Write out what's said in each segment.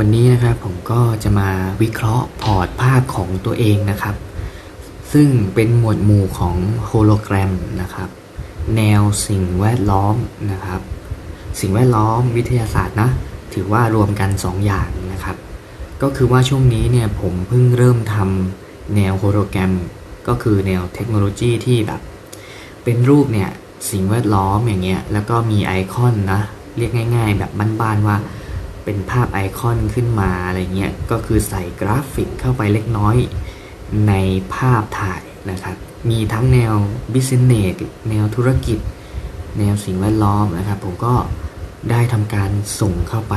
วันนี้นะครับผมก็จะมาวิเคราะห์พอร์ตภาพของตัวเองนะครับ ซึ่งเป็นหมวดหมู่ของโฮโลแกรมนะครับ แนวสิ่งแวดล้อมนะครับ สิ่งแวดล้อมวิทยาศาสตร์นะ ถือว่ารวมกัน 2 อย่างนะครับ ก็คือว่าช่วงนี้เนี่ยผมเพิ่งเริ่มทำแนวโฮโลแกรม ก็คือแนวเทคโนโลยีที่แบบ เป็นรูปเนี่ยสิ่งแวดล้อมอย่างเงี้ยแล้วก็มีไอคอนนะ เรียกง่าย ๆ แบบบ้านๆว่า เป็นภาพไอคอนขึ้นมาอะไรเงี้ยก็คือใส่กราฟิกเข้าไปเล็กน้อยในภาพถ่ายนะครับ มีทั้งแนว business แนวธุรกิจ แนวสิ่งแวดล้อมนะครับ ผมก็ได้ทำการส่งเข้าไป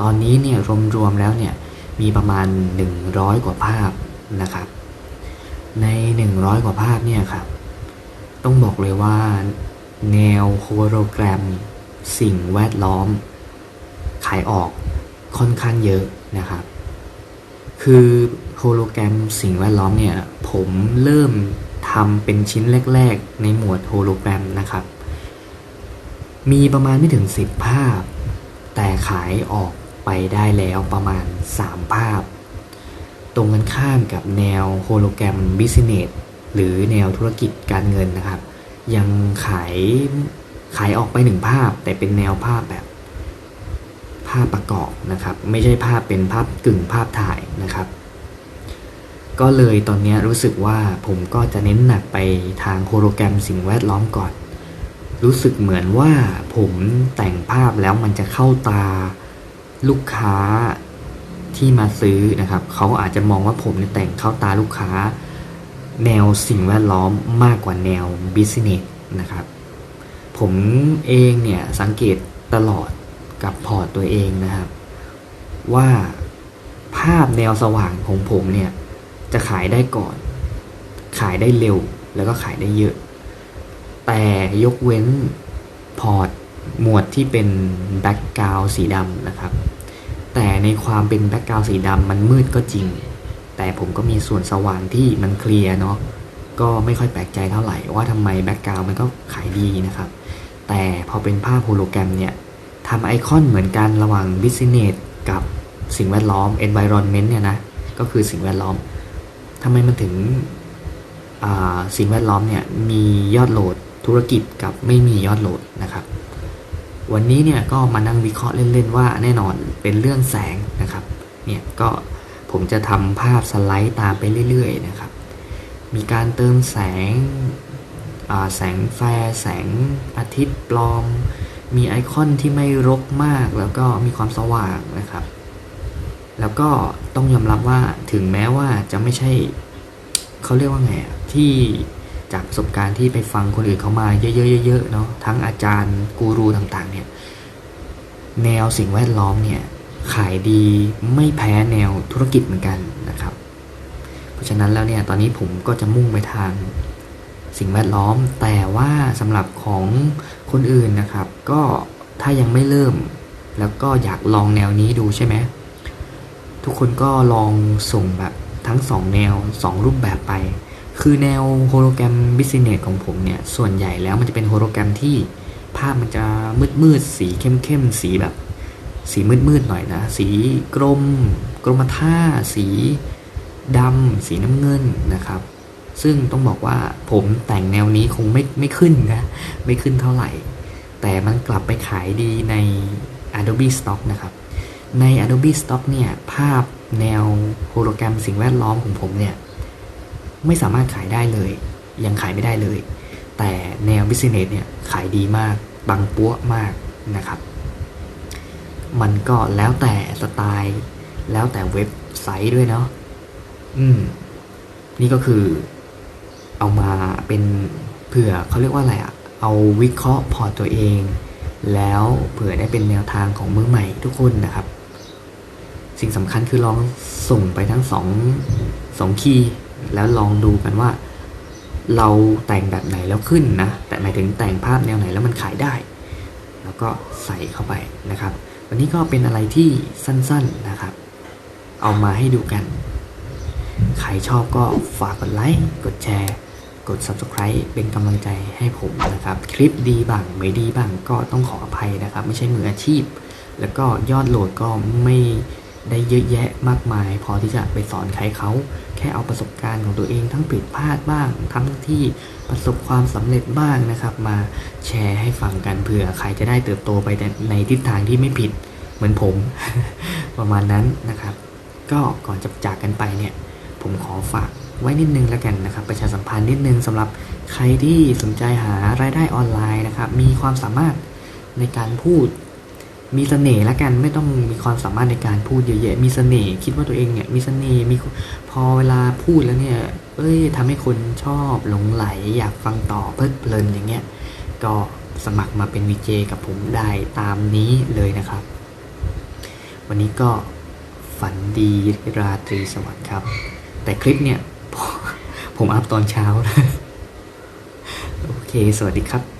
ตอนนี้เนี่ยรวมๆแล้วเนี่ยมีประมาณ 100 กว่าภาพนะครับ ใน 100 กว่าภาพเนี่ยครับต้องบอกเลยว่า แนวโฮโลแกรม สิ่งแวดล้อม ขายออกค่อนข้างเยอะนะครับ คือโฮโลแกรมสิ่งแวดล้อมเนี่ย ผมเริ่มทำเป็นชิ้นแรก ๆ ในหมวดโฮโลแกรมนะครับ มีประมาณไม่ถึง 10 ภาพ แต่ขายออกไปได้แล้วประมาณ 3 ภาพ ตรงกันข้ามกับแนวโฮโลแกรมบิสเนสหรือแนวธุรกิจการเงินนะครับ ยังขายขายออกไปหนึ่งภาพ แต่เป็นแนวภาพแบบาพประกอบนะครับ ไม่ใช่ภาพเป็นภาพกึ่งภาพถ่ายนะครับ ก็เลยตอนนี้รู้สึกว่าผมก็จะเน้นหนักไปทางโฮโลแกรมสิ่งแวดล้อมก่อน รู้สึกเหมือนว่าผมแต่งภาพแล้วมันจะเข้าตาลูกค้าที่มาซื้อนะครับ เขาอาจจะมองว่าผมเนี่ยแต่งเข้าตาลูกค้า แนวสิ่งแวดล้อมมากกว่าแนวบิสเนสนะครับ ผมเองเนี่ยสังเกตตลอด กับพอร์ตตัวเองนะครับ ว่าภาพแนวสว่างของผมเนี่ย จะขายได้ก่อน ขายได้เร็วแล้วก็ขายได้เยอะ แต่ยกเว้นพอร์ตหมวดที่เป็นแบ็กกราวสีดำนะครับ แต่ในความเป็นแบ็กกราวสีดำมันมืดก็จริง แต่ผมก็มีส่วนสว่างที่มันเคลียร์เนาะก็ไม่ค่อยแปลกใจเท่าไหร่ว่าทำไมแบ็กกราวมันก็ขายดีนะครับ แต่พอเป็นภาพโฮโลแกรมเนี่ย ทำไอคอนเหมือนกันระหว่าง business กับสิ่งแวดล้อม environment เนี่ยนะ ก็คือสิ่งแวดล้อมทำไมมันถึงสิ่งแวดล้อมเนี่ยมียอดโหลดธุรกิจกับไม่มียอดโหลดนะครับ วันนี้เนี่ยก็มานั่งวิเคราะห์เล่นๆว่าแน่นอนเป็นเรื่องแสงนะครับ เนี่ยก็ผมจะทำภาพสไลด์ตามไปเรื่อยๆนะครับ มีการเติมแสงแสงแฟร์แสงอาทิตย์ปลอม มีไอคอนที่ไม่รกมากแล้วก็มีความสว่างนะครับ แล้วก็ต้องยอมรับว่าถึงแม้ว่าจะไม่ใช่เขาเรียกว่าไงที่จากประสบการณ์ที่ไปฟังคนอื่นเขามาเยอะๆๆเนาะทั้งอาจารย์กูรูต่างๆ เนี่ยแนวสิ่งแวดล้อมเนี่ยขายดีไม่แพ้แนวธุรกิจเหมือนกันนะครับ เพราะฉะนั้นแล้วเนี่ยตอนนี้ผมก็จะมุ่งไปทางสิ่งแวดล้อมแต่ว่าสำหรับของ คนอื่นนะครับ ก็ถ้ายังไม่เริ่ม แล้วก็อยากลองแนวนี้ดูใช่ไหมทุกคนก็ลองส่งแบบทั้ง 2 แนว 2 รูปแบบไป คือแนวโฮโลแกรมบิสเนสของผมเนี่ย ส่วนใหญ่แล้วมันจะเป็นโฮโลแกรมที่ภาพมันจะมืดมืดสีเข้มเข้มสีแบบ สีมืดมืดหน่อยนะ สีกรม กรมท่า สีดำสีน้ำเงินนะครับ ซึ่งต้องบอกว่าผมแต่งแนวนี้คงไม่ไม่ขึ้นนะ ไม่ขึ้นเท่าไหร่ แต่มันกลับไปขายดีใน Adobe Stock นะครับ ใน Adobe Stock เนี่ย ภาพแนวโฮโลแกรมสิ่งแวดล้อมของผมเนี่ย ไม่สามารถขายได้เลย ยังขายไม่ได้เลย แต่แนว Business เนี่ย ขายดีมากบางปัวมากนะครับ มันก็แล้วแต่สไตล์ แล้วแต่เว็บไซต์ด้วยเนาะอืม นี่ก็คือ เอามาเป็นเผื่อเขาเรียกว่าอะไรอะเอาวิเคราะห์พอตตัวเอง แล้วเผื่อได้เป็นแนวทางของมือใหม่ทุกคนนะครับ สิ่งสำคัญคือลองส่งไปทั้งสองสองคีย์แล้วลองดูกันว่า เราแต่งแบบไหนแล้วขึ้นนะ แต่หมายถึงแต่งภาพแนวไหนแล้วมันขายได้ แล้วก็ใส่เข้าไปนะครับ วันนี้ก็เป็นอะไรที่สั้นๆนะครับ เอามาให้ดูกัน ใครชอบก็ฝากกดไลค์ กดแชร์ กด subscribe เป็นกำลังใจให้ผมนะครับ คลิปดีบ้างไม่ดีบ้างก็ต้องขออภัยนะครับ ไม่ใช่มืออาชีพ แล้วก็ยอดโหลดก็ไม่ได้เยอะแยะมากมาย พอที่จะไปสอนใครเขาแค่เอาประสบการณ์ของตัวเองทั้งผิดพลาดบ้าง ทั้งที่ประสบความสำเร็จบ้างนะครับ มาแชร์ให้ฟังกันเผื่อใครจะได้เติบโตไปในทิศทางที่ไม่ผิดเหมือนผม ประมาณนั้นนะครับ ก็ก่อนจะจากกันไปเนี่ย ผมขอฝาก ไว้นิดนึงแล้วกันนะครับ ประชาสัมพันธ์นิดนึงสำหรับใครที่สนใจหารายได้ออนไลน์นะครับ มีความสามารถในการพูด มีเสน่ห์แล้วกันไม่ต้องมีความสามารถในการพูดเยอะแยะมีเสน่ห์คิดว่าตัวเองเนี่ยมีเสน่ห์มีพอเวลาพูดแล้วเนี่ย เอ้ยทำให้คนชอบหลงไหล อยากฟังต่อเพลิดเพลินอย่างเงี้ยก็สมัครมาเป็นวีเจกับผมได้ตามนี้เลยนะครับ วันนี้ก็ฝันดีราตรีสวัสดิ์ครับ แต่คลิปเนี่ย ผมอัพตอนเช้านะ โอเค สวัสดีครับ